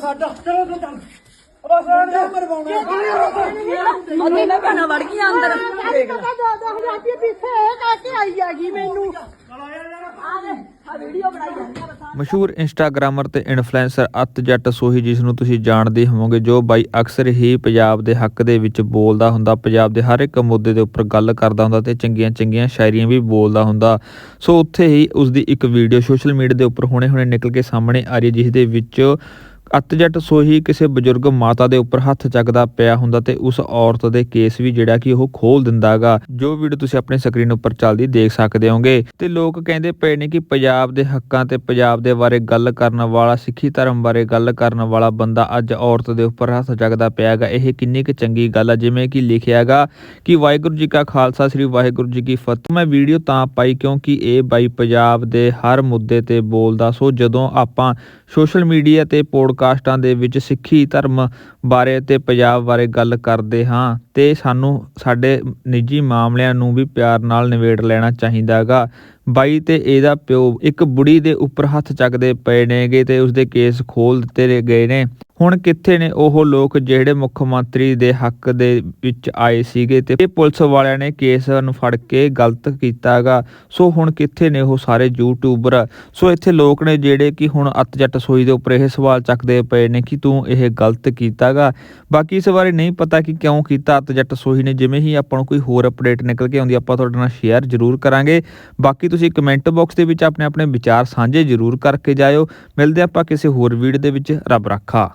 ਸਾਡਾ ਚਲੋ ਤੂੰ ਚੱਲ ਬਸ ਇਹਨਾਂ ਮਰਵਾਉਣਾ ਮੰਮੀ ਮੈਂ ਭੈਣਾ ਵੜ ਗਈ ਅੰਦਰ। ਦੇਖ ਲੈ 2000 ਰੁਪਏ ਪਿੱਛੇ ਇਹ ਕਹਿ ਕੇ ਆਈ ਆ ਗਈ ਮੈਨੂੰ ਮਸ਼ਹੂਰ ਇੰਸਟਾਗ੍ਰਾਮਰ ਤੇ ਇਨਫਲੂਐਂਸਰ ਅਤ ਜੱਟ ਸੋਹੀ ਜਿਸ ਨੂੰ ਤੁਸੀਂ ਜਾਣਦੇ ਹੋਵੋਗੇ ਜੋ ਬਾਈ ਅਕਸਰ ਹੀ ਪੰਜਾਬ ਦੇ ਹੱਕ ਦੇ ਵਿੱਚ ਬੋਲਦਾ ਹੁੰਦਾ ਪੰਜਾਬ ਦੇ ਹਰ ਇੱਕ ਮੁੱਦੇ ਦੇ ਉੱਪਰ ਗੱਲ ਕਰਦਾ ਹੁੰਦਾ ਤੇ ਚੰਗੀਆਂ ਚੰਗੀਆਂ ਸ਼ਾਇਰੀਆਂ ਵੀ ਬੋਲਦਾ ਹੁੰਦਾ। ਸੋ ਉੱਥੇ ਹੀ ਉਸ ਦੀ ਇੱਕ ਵੀਡੀਓ ਸੋਸ਼ਲ ਮੀਡੀਆ ਦੇ ਉੱਪਰ ਹੁਣੇ-ਹੁਣੇ ਨਿਕਲ ਕੇ ਸਾਹਮਣੇ ਆ ਰਹੀ ਹੈ, ਜਿਸ ਦੇ ਵਿੱਚ ਅਤ ਜੱਟ ਸੋਹੀ ਕਿਸੇ ਬਜ਼ੁਰਗ ਮਾਤਾ ਦੇ ਉੱਪਰ ਹੱਥ ਚੱਕਦਾ ਪਿਆ ਹੁੰਦਾ ਤੇ ਉਸ ਔਰਤ ਦੇ ਕੇਸ ਵੀ ਜਿਹੜਾ ਕਿ ਉਹ ਖੋਲ ਦਿੰਦਾਗਾ, ਜੋ ਵੀਡੀਓ ਤੁਸੀਂ ਆਪਣੇ ਸਕਰੀਨ ਉੱਪਰ ਚੱਲਦੀ ਦੇਖ ਸਕਦੇ ਹੋਗੇ। ਤੇ ਲੋਕ ਕਹਿੰਦੇ ਪਏ ਨੇ ਕਿ ਪੰਜਾਬ ਦੇ ਹੱਕਾਂ ਤੇ ਪੰਜਾਬ ਦੇ ਬਾਰੇ ਗੱਲ ਕਰਨ ਵਾਲਾ, ਸਿੱਖੀ ਧਰਮ ਬਾਰੇ ਗੱਲ ਕਰਨ ਵਾਲਾ ਬੰਦਾ ਅੱਜ ਔਰਤ ਦੇ ਉੱਪਰ ਹੱਥ ਚੱਕਦਾ ਪਿਆਗਾ। ਇਹ ਕਿੰਨੀ ਕੁ ਚੰਗੀ ਗੱਲ ਆ, ਜਿਵੇਂ ਕਿ ਲਿਖਿਆਗਾ ਕਿ ਵਾਹਿਗੁਰੂ ਜੀ ਕਾ ਖਾਲਸਾ, ਸ੍ਰੀ ਵਾਹਿਗੁਰੂ ਜੀ ਕੀ ਫਤਿਹ। ਮੈਂ ਵੀਡੀਓ ਤਾਂ ਪਾਈ ਕਿਉਂਕਿ ਇਹ ਬਾਈ ਪੰਜਾਬ ਦੇ ਹਰ ਮੁੱਦੇ ਤੇ ਬੋਲਦਾ। ਸੋ ਜਦੋਂ ਆਪਾਂ ਸੋਸ਼ਲ ਮੀਡੀਆ ਤੇ ਪੋਡਕਾਸਟਾਂ ਦੇ ਵਿੱਚ ਸਿੱਖੀ ਧਰਮ ਬਾਰੇ ਤੇ ਪੰਜਾਬ ਬਾਰੇ ਗੱਲ ਕਰਦੇ ਹਾਂ ਤੇ ਸਾਨੂੰ ਸਾਡੇ ਨਿੱਜੀ ਮਾਮਲਿਆਂ ਨੂੰ ਵੀ ਪਿਆਰ ਨਾਲ ਨਿਬੇੜ ਲੈਣਾ ਚਾਹੀਦਾਗਾ ਬਾਈ ਤੇ ਇਹਦਾ ਪਿਓ ਇੱਕ ਬੁੜੀ ਦੇ ਉੱਪਰ ਹੱਥ ਚੱਕਦੇ ਪਏ ਨੇਗੇ ਤੇ ਉਸਦੇ ਕੇਸ ਖੋਲ ਦਿੱਤੇ ਗਏ ਨੇ। ਹੁਣ ਕਿੱਥੇ ਨੇ ਉਹ ਲੋਕ ਜਿਹੜੇ ਮੁੱਖ ਮੰਤਰੀ ਦੇ ਹੱਕ ਦੇ ਵਿੱਚ ਆਏ ਸੀਗੇ ਤੇ ਇਹ ਪੁਲਿਸ ਵਾਲਿਆਂ ਨੇ ਕੇਸ ਨੂੰ ਫੜ ਕੇ ਗਲਤ ਕੀਤਾਗਾ। ਸੋ ਹੁਣ ਕਿੱਥੇ ਨੇ ਉਹ ਸਾਰੇ ਯੂਟਿਊਬਰ ਸੋ ਇੱਥੇ ਲੋਕ ਨੇ ਜਿਹੜੇ ਕਿ ਹੁਣ ਅੱਤ ਜੱਟ ਸੋਈ ਦੇ ਉੱਪਰ ਇਹ ਸਵਾਲ ਚੱਕਦੇ ਪਏ ਨੇ ਕਿ ਤੂੰ ਇਹ ਗਲਤ ਕੀਤਾਗਾ। ਬਾਕੀ ਇਸ ਬਾਰੇ ਨਹੀਂ ਪਤਾ ਕਿ ਕਿਉਂ ਕੀਤਾ ਅੱਤ ਜੱਟ ਸੋਹੀ ਨੇ। ਜਿਵੇਂ ਹੀ ਆਪਾਂ ਨੂੰ ਕੋਈ ਹੋਰ ਅਪਡੇਟ ਨਿਕਲ ਕੇ ਆਉਂਦੀ, ਆਪਾਂ ਤੁਹਾਡੇ ਨਾਲ ਸ਼ੇਅਰ ਜ਼ਰੂਰ ਕਰਾਂਗੇ। ਬਾਕੀ ਤੁਸੀਂ ਕਮੈਂਟ ਬਾਕਸ ਦੇ ਵਿੱਚ ਆਪਣੇ ਆਪਣੇ ਵਿਚਾਰ ਸਾਂਝੇ ਜ਼ਰੂਰ ਕਰਕੇ ਜਾਇਓ। ਮਿਲਦੇ ਆਪਾਂ ਕਿਸੇ ਹੋਰ ਵੀਡੀਓ ਦੇ ਵਿੱਚ। ਰੱਬ ਰਾਖਾ।